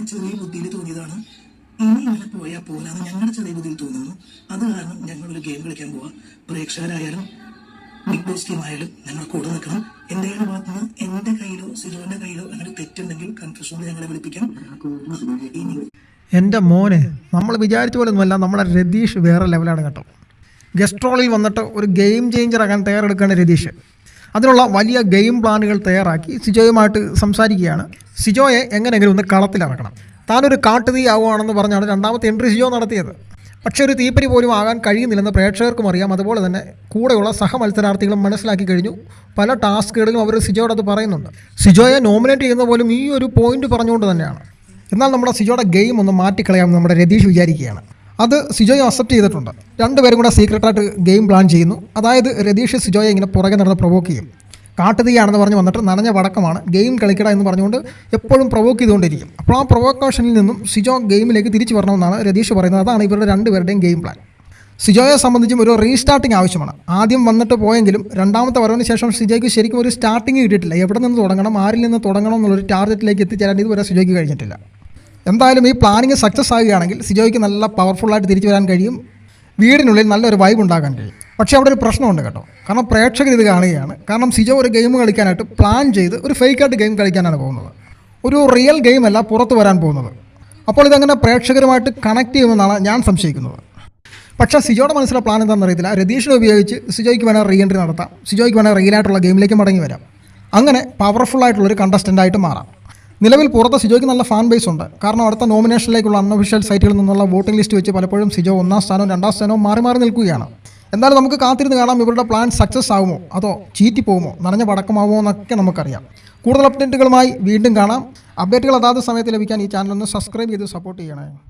അങ്ങനെ ചെറിയ ബുദ്ധിയിൽ തോന്നിയതാണ്. ഇനി ഇങ്ങനെ പോയാൽ പോരാന്ന് ഞങ്ങളുടെ ചെറിയ ബുദ്ധിയിൽ തോന്നുന്നു. അത് കാരണം ഞങ്ങളൊരു ഗെയിം കളിക്കാൻ പോവാം. പ്രേക്ഷകരായാലും ബിഗ് ബോസ് ടീം ആയാലും ഞങ്ങൾ കൂടെ നിൽക്കണം. എന്തെങ്കിലും ഭാഗത്ത് നിന്ന് എന്റെ കയ്യിലോ സിജോന്റെ കയ്യിലോ അങ്ങനെ തെറ്റുണ്ടെങ്കിൽ കൺഫ്യൂഷൻ ഞങ്ങളെ വിളിപ്പിക്കാം. ഇനി എന്റെ മോനെ നമ്മൾ വിചാരിച്ച പോലെ ഒന്നുമല്ല നമ്മുടെ രതീഷ് വേറെ ലെവലാണ് കേട്ടോ. ഗസ്ട്രോളിൽ വന്നിട്ട് ഒരു ഗെയിം ചേഞ്ചർ ആകാൻ തയ്യാറെടുക്കുകയാണ് രതീഷ്. അതിനുള്ള വലിയ ഗെയിം പ്ലാനുകൾ തയ്യാറാക്കി സിജോയുമായിട്ട് സംസാരിക്കുകയാണ്. സിജോയെ എങ്ങനെയെങ്കിലും ഒന്ന് കളത്തിലിറക്കണം. താനൊരു കാട്ടുതീ ആവുകയാണെന്ന് പറഞ്ഞാണ് രണ്ടാമത്തെ എൻട്രി സിജോ നടത്തിയത്. പക്ഷേ ഒരു തീപ്പരി പോലും ആകാൻ കഴിയുന്നില്ലെന്ന് പ്രേക്ഷകർക്കും അറിയാം. അതുപോലെ തന്നെ കൂടെയുള്ള സഹമത്സരാർത്ഥികളും മനസ്സിലാക്കി കഴിഞ്ഞു. പല ടാസ്കുകളിലും അവർ സിജോയുടെ അത് പറയുന്നുണ്ട്. സിജോയെ നോമിനേറ്റ് ചെയ്യുന്ന പോലും ഈ ഒരു പോയിന്റ് പറഞ്ഞുകൊണ്ട് തന്നെയാണ്. എന്നാൽ നമ്മുടെ സിജോയുടെ ഗെയിം ഒന്ന് മാറ്റിക്കളയാമെന്ന് നമ്മുടെ രതീഷ് വിചാരിക്കുകയാണ്. അത് സിജോയെ അക്സെപ്റ്റ് ചെയ്തിട്ടുണ്ട്. രണ്ടുപേരും കൂടെ സീക്രട്ടായിട്ട് ഗെയിം പ്ലാൻ ചെയ്യുന്നു. അതായത് രതീഷ് സിജോയെ ഇങ്ങനെ പുറകെ നടന്ന് പ്രൊവോക്ക് ചെയ്യും. കാട്ടുതീയാണെന്ന് പറഞ്ഞ് വന്നിട്ട് നനഞ്ഞ വടക്കമാണ് ഗെയിം കളിക്കട എന്ന് പറഞ്ഞുകൊണ്ട് എപ്പോഴും പ്രൊവോക്ക് ചെയ്തുകൊണ്ടിരിക്കും. അപ്പോൾ ആ പ്രൊവോക്കേഷനിൽ നിന്നും സിജോ ഗെയിമിലേക്ക് തിരിച്ചു വരണമെന്നാണ് രതീഷ് പറയുന്നത്. അതാണ് ഇവരുടെ രണ്ടുപേരുടെയും ഗെയിം പ്ലാൻ സിജോയെ സംബന്ധിച്ചും ഒരു റീസ്റ്റാർട്ടിംഗ് ആവശ്യമാണ്. ആദ്യം വന്നിട്ട് പോയെങ്കിലും രണ്ടാമത്തെ വരവിന് ശേഷം സിജോയ്ക്ക് ശരിക്കും ഒരു സ്റ്റാർട്ടിംഗ് കിട്ടിയിട്ടില്ല. എവിടെ നിന്ന് തുടങ്ങണം ആരിൽ നിന്ന് തുടങ്ങണം എന്നുള്ളൊരു ടാർഗറ്റിലേക്ക് എത്തിച്ചേരാൻ ഇതുവരെ സിജോയ്ക്ക് കഴിഞ്ഞിട്ടില്ല. എന്തായാലും ഈ പ്ലാനിങ് സക്സസ് ആവുകയാണെങ്കിൽ സിജോയ്ക്ക് നല്ല പവർഫുള്ളായിട്ട് തിരിച്ചു വരാൻ കഴിയും. വീടിനുള്ളിൽ നല്ലൊരു വൈബ് ഉണ്ടാക്കാൻ കഴിയും. പക്ഷേ അവിടെ ഒരു പ്രശ്നമുണ്ട് കേട്ടോ. കാരണം പ്രേക്ഷകർ ഇത് കാണുകയാണ്. കാരണം സിജോ ഒരു ഗെയിം കളിക്കാനായിട്ട് പ്ലാൻ ചെയ്ത് ഒരു ഫേക്കായിട്ട് ഗെയിം കളിക്കാനാണ് പോകുന്നത്. ഒരു റിയൽ ഗെയിം അല്ല പുറത്ത് വരാൻ പോകുന്നത്. അപ്പോൾ ഇതങ്ങനെ പ്രേക്ഷകരുമായിട്ട് കണക്ട് ചെയ്യുമെന്നാണ് ഞാൻ സംശയിക്കുന്നത്. പക്ഷേ സിജോയുടെ മനസ്സിലെ പ്ലാൻ എന്താണെന്ന് അറിയത്തില്ല. രതീഷിനെ ഉപയോഗിച്ച് സിജോയ്ക്ക് വേണേൽ റീ എൻട്രി നടത്താം. സിജോയ്ക്ക് വേണേൽ റിയൽ ആയിട്ടുള്ള ഗെയിമിലേക്ക് മടങ്ങി വരാം. അങ്ങനെ പവർഫുൾ ആയിട്ടുള്ളൊരു കണ്ടസ്റ്റന്റായിട്ട് മാറാം. നിലവിൽ പുറത്ത് സിജോയ്ക്ക് നല്ല ഫാൻ ബേസ് ഉണ്ട്. കാരണം അടുത്ത നോമിനേഷനിലേക്കുള്ള അൺഒഫീഷ്യൽ സൈറ്റുകളിൽ നിന്നുള്ള വോട്ടിംഗ് ലിസ്റ്റ് വെച്ച് പലപ്പോഴും സിജോ ഒന്നാം സ്ഥാനവും രണ്ടാം സ്ഥാനവും മാറി മാറി നിൽക്കുകയാണ്. എന്തായാലും നമുക്ക് കാത്തിരുന്ന് കാണാം ഇവരുടെ പ്ലാൻ സക്സസ് ആകുമോ അതോ ചീറ്റി പോകുമോ? നനഞ്ഞ പടക്കമാവുമോ എന്നൊക്കെ നമുക്കറിയാം. കൂടുതൽ അപ്ഡേറ്റുകളുമായി വീണ്ടും കാണാം. അപ്ഡേറ്റുകൾ അതാത് സമയത്ത് ലഭിക്കാൻ ഈ ചാനൽ ഒന്ന് സബ്സ്ക്രൈബ് ചെയ്ത് സപ്പോർട്ട് ചെയ്യണേ.